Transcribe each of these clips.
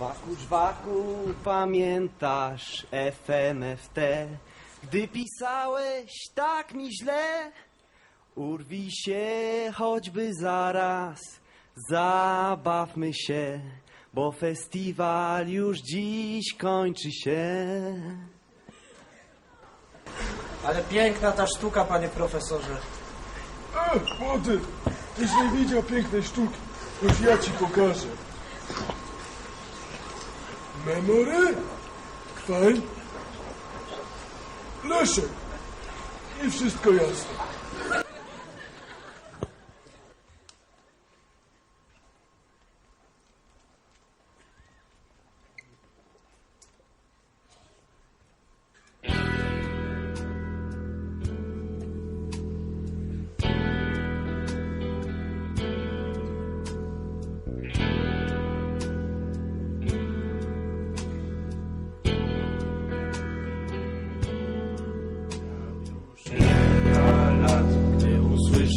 Żwaku, żwaku, pamiętasz FMFT? Gdy pisałeś tak mi źle, urwij się choćby zaraz, zabawmy się, bo festiwal już dziś kończy się. Ale piękna ta sztuka, panie profesorze. E, młody, tyś nie widział pięknej sztuki. Już ja ci pokażę. Memory? Kwaj? Leszek. I wszystko jasne.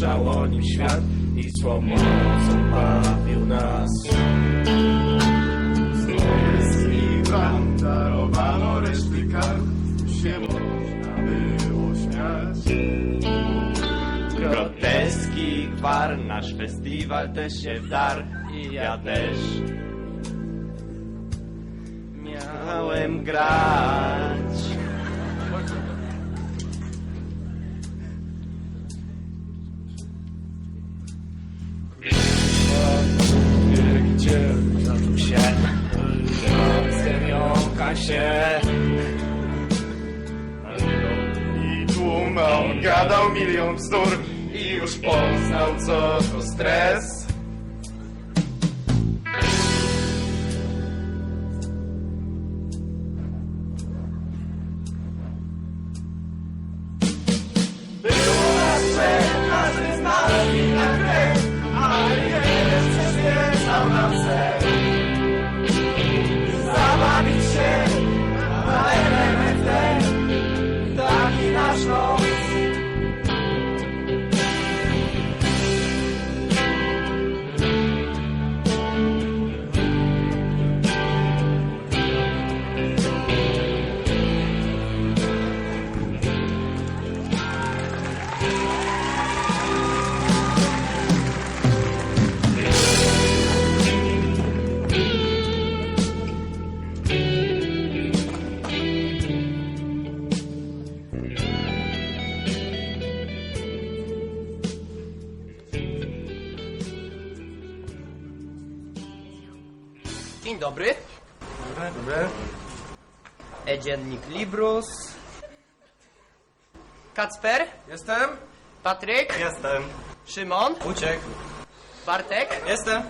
Usłyszał o nim świat i swą mocą bawił nas. I wam darowano reszty kart, się można było śmiać. Groteski, gwar, nasz festiwal też się wdarł i ja też miałem grać. Gadał milion bzdur i już poznał co to stres. Dzień dobry. E-dziennik Librus. Kacper, Jestem? Patryk, Jestem. Szymon, Uciekł. Bartek. Jestem.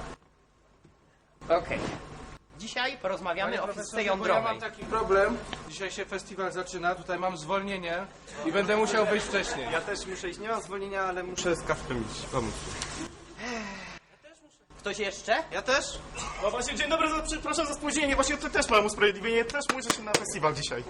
Okej. Dzisiaj porozmawiamy o fizyce bo ja jądrowej. mam taki problem. Dzisiaj się festiwal zaczyna, tutaj mam zwolnienie i będę musiał wyjść wcześniej. Ja też muszę iść, nie mam zwolnienia, ale muszę z kawką iść, pomóc. Ktoś jeszcze? Ja też? No właśnie, dzień dobry, za, przepraszam za spóźnienie, właśnie to też mam usprawiedliwienie, też muszę się na festiwal dzisiaj.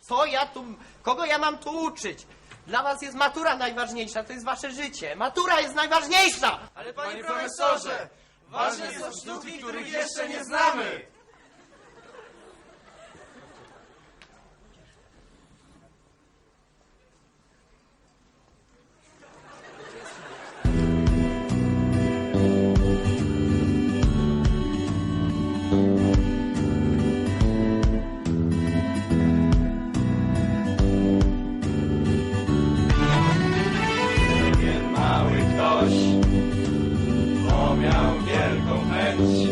Co ja tu... Kogo ja mam tu uczyć? Dla was jest matura najważniejsza, to jest wasze życie. Matura jest najważniejsza! Ale panie, profesorze, ważne są sztuki, których jeszcze nie znamy. Miał wielką chęć,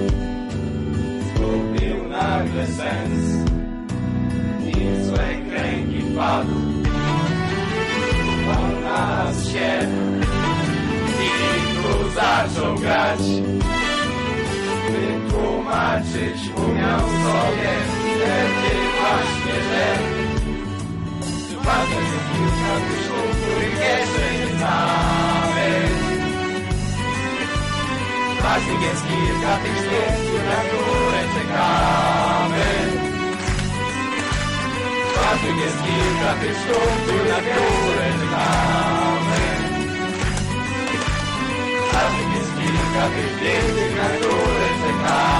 zgubił nagle sens i w złe kręgi wpadł. Odnalazł się i tu zaczął grać. Wytłumaczyć umiał sobie wtedy właśnie, że jest kilka tych sztuk, na które czekamy. Ważnych jest kilka tych sztuk, na które czekamy. Ważnych jest kilka tych pięknych, na które czekamy.